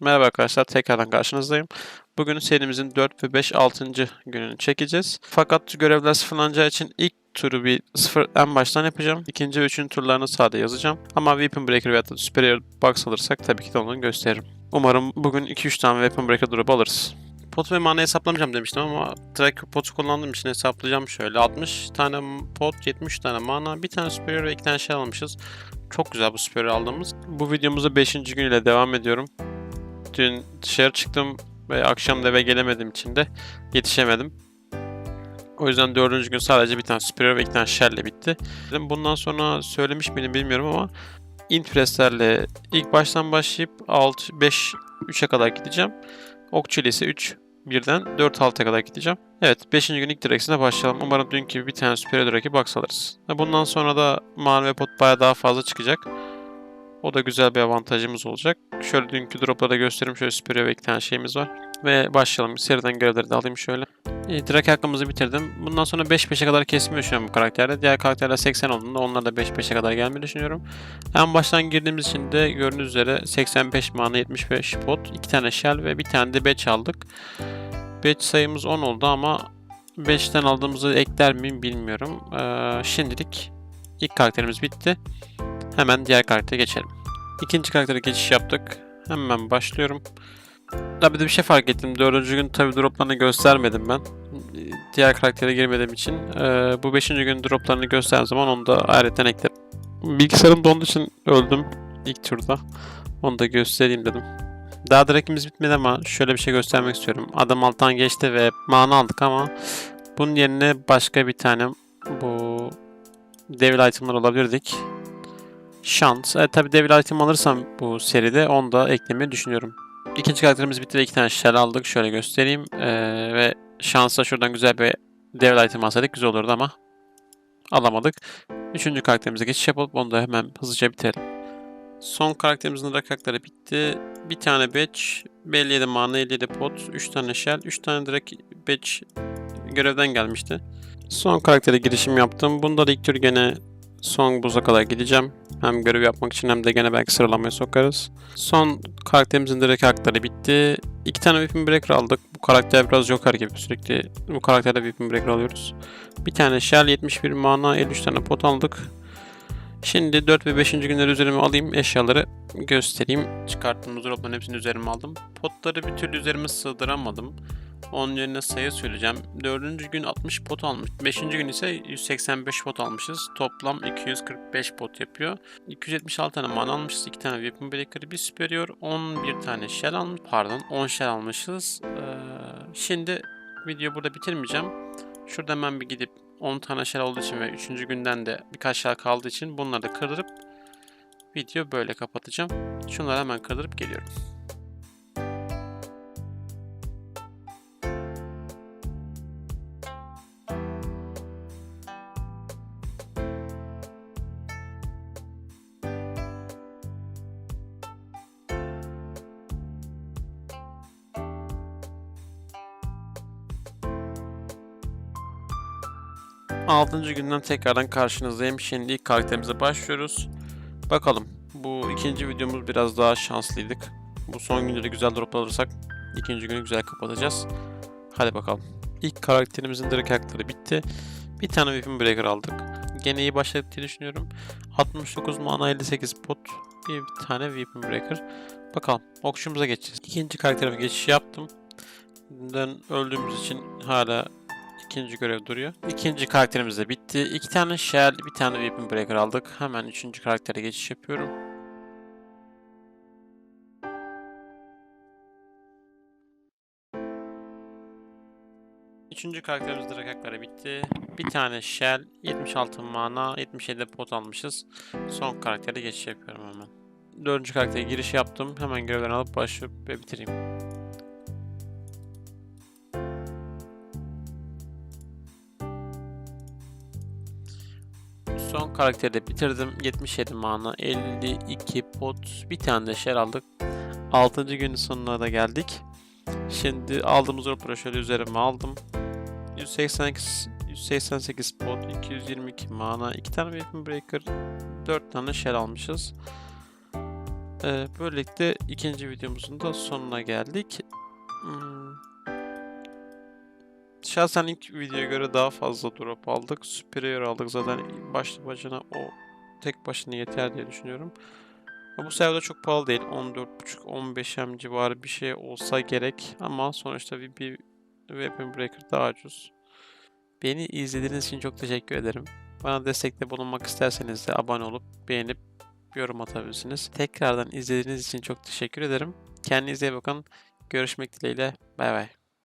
Merhaba arkadaşlar, tekrardan karşınızdayım. Bugün serimizin 4 ve 5 6. gününü çekeceğiz. Fakat görevler sıfırlanacağı için ilk turu bir sıfır en baştan yapacağım. İkinci ve üçüncü turlarını sade yazacağım. Ama Weapon Breaker veya da Superior Box alırsak tabii ki de onu gösteririm. Umarım bugün 2-3 tane Weapon Breaker drop alırız. Pot ve mana hesaplamayacağım demiştim ama direkt potu kullandığım için hesaplayacağım şöyle. 60 tane pot, 70 tane mana, bir tane Superior ve iki tane şey almışız. Çok güzel bu Superior aldığımız. Bu videomuzda 5. gün ile devam ediyorum. Dün dışarı çıktım ve akşam da eve gelemediğim için de yetişemedim. O yüzden dördüncü gün sadece bir tane Superior ve iki tane Shell'le bitti. Bundan sonra söylemiş miydim bilmiyorum ama Impress'lerle ilk baştan başlayıp 6, 5, 3'e kadar gideceğim. Okçu ile ise 3, birden 4-6'ya kadar gideceğim. Evet 5. gün ilk direksine başlayalım. Umarım dünkü bir tane Superior rakip box Bundan sonra da mana ve pot baya daha fazla çıkacak. O da güzel bir avantajımız olacak. Şöyle dünkü dropları da göstereyim. Şöyle Superior ve iki tane şeyimiz var. Ve başlayalım. Seriden görevleri de alayım şöyle. E, direkt hakkımızı bitirdim. Bundan sonra 5-5'e kadar kesmiyor şu an bu karakterde. Diğer karakterler 80 olduğunda onlar da 5-5'e kadar gelmeyi düşünüyorum. En baştan girdiğimiz için de gördüğünüz üzere 85 mana 75 pot, 2 tane shell ve bir tane de batch aldık. Batch sayımız 10 oldu ama 5'ten aldığımızı ekler miyim bilmiyorum. Ee, şimdilik ilk karakterimiz bitti. Hemen diğer karaktere geçelim. İkinci karaktere geçiş yaptık. Hemen başlıyorum. Tabii de bir şey fark ettim. Dördüncü gün tabii droplarını göstermedim ben. Diğer karaktere girmediğim için. Ee, bu beşinci gün droplarını gösterdiğim zaman onu da ayrıca eklerim. Bilgisayarım donduğu için öldüm ilk turda. Onu da göstereyim dedim. Daha direkimiz bitmedi ama şöyle bir şey göstermek istiyorum. Adam alttan geçti ve mana aldık ama bunun yerine başka bir tane bu devil itemlar alabilirdik. Şans. E, tabi devil item alırsam bu seride onu da eklemeyi düşünüyorum. İkinci karakterimiz bitti ve iki tane shell aldık. Şöyle göstereyim. E, ve şansa şuradan güzel bir devil item alsaydık güzel olurdu ama alamadık. Üçüncü karakterimize geçiş yapıp onu da hemen hızlıca bitirelim. Son karakterimizin rakakları bitti. Bir tane batch, 57 mana, 57 pot, 3 tane shell, 3 tane direkt batch görevden gelmişti. Son karaktere girişim yaptım. Bunda da ilk tür gene son buza kadar gideceğim. Hem görev yapmak için hem de gene belki sıralamaya sokarız. Son karakterimizin direkt hakları bitti. İki tane Weapon Breaker aldık. Bu karakter biraz Joker gibi sürekli bu karakterde Weapon Breaker alıyoruz. Bir tane Shell 71 mana 53 tane pot aldık. Şimdi 4 ve 5. günleri üzerime alayım. Eşyaları göstereyim. Çıkarttığımız dropların hepsini üzerime aldım. Potları bir türlü üzerime sığdıramadım. Onun yerine sayı söyleyeceğim. 4. gün 60 pot almış. 5. gün ise 185 pot almışız. Toplam 245 pot yapıyor. 276 tane mana almışız. 2 tane weapon breaker, bir superior, 11 tane shell almış. Pardon 10 shell almışız. Ee, şimdi video burada bitirmeyeceğim. Şurada hemen bir gidip 10 tane shell olduğu için ve 3. günden de birkaç shell kaldığı için bunları da kırdırıp video böyle kapatacağım. Şunları hemen kırdırıp geliyorum. Altıncı günden tekrardan karşınızdayım. Şimdi ilk karakterimize başlıyoruz. Bakalım. Bu ikinci videomuz biraz daha şanslıydık. Bu son günleri güzel drop alırsak ikinci günü güzel kapatacağız. Hadi bakalım. İlk karakterimizin direkt hakları bitti. Bir tane Weapon Breaker aldık. Gene iyi başladık diye düşünüyorum. 69 mana 58 pot. Bir, tane Weapon Breaker. Bakalım. Okçumuza geçeceğiz. İkinci karakterime geçiş yaptım. Öldüğümüz için hala İkinci görev duruyor. İkinci karakterimiz de bitti. İki tane shell, bir tane weapon breaker aldık. Hemen üçüncü karaktere geçiş yapıyorum. Üçüncü karakterimiz direkt bitti. Bir tane shell, 76 mana, 77 pot almışız. Son karaktere geçiş yapıyorum hemen. Dördüncü karaktere giriş yaptım. Hemen görevlerini alıp başlayıp ve bitireyim. Karakteri de bitirdim. 77 mana, 52 pot, bir tane de şer aldık. 6. günün sonuna da geldik. Şimdi aldığımız rapora şöyle üzerime aldım. 188 188 pot, 222 mana, 2 tane Weapon Breaker, 4 tane shell almışız. Ee, böylelikle ikinci videomuzun da sonuna geldik. Hmm. Şahsen ilk videoya göre daha fazla drop aldık. Superior aldık zaten başlı başına o tek başına yeter diye düşünüyorum. Bu serverda çok pahalı değil. 14.5-15 M civarı bir şey olsa gerek. Ama sonuçta bir, bir Weapon Breaker daha ucuz. Beni izlediğiniz için çok teşekkür ederim. Bana destekte bulunmak isterseniz de abone olup beğenip yorum atabilirsiniz. Tekrardan izlediğiniz için çok teşekkür ederim. Kendinize iyi bakın. Görüşmek dileğiyle. Bay bay.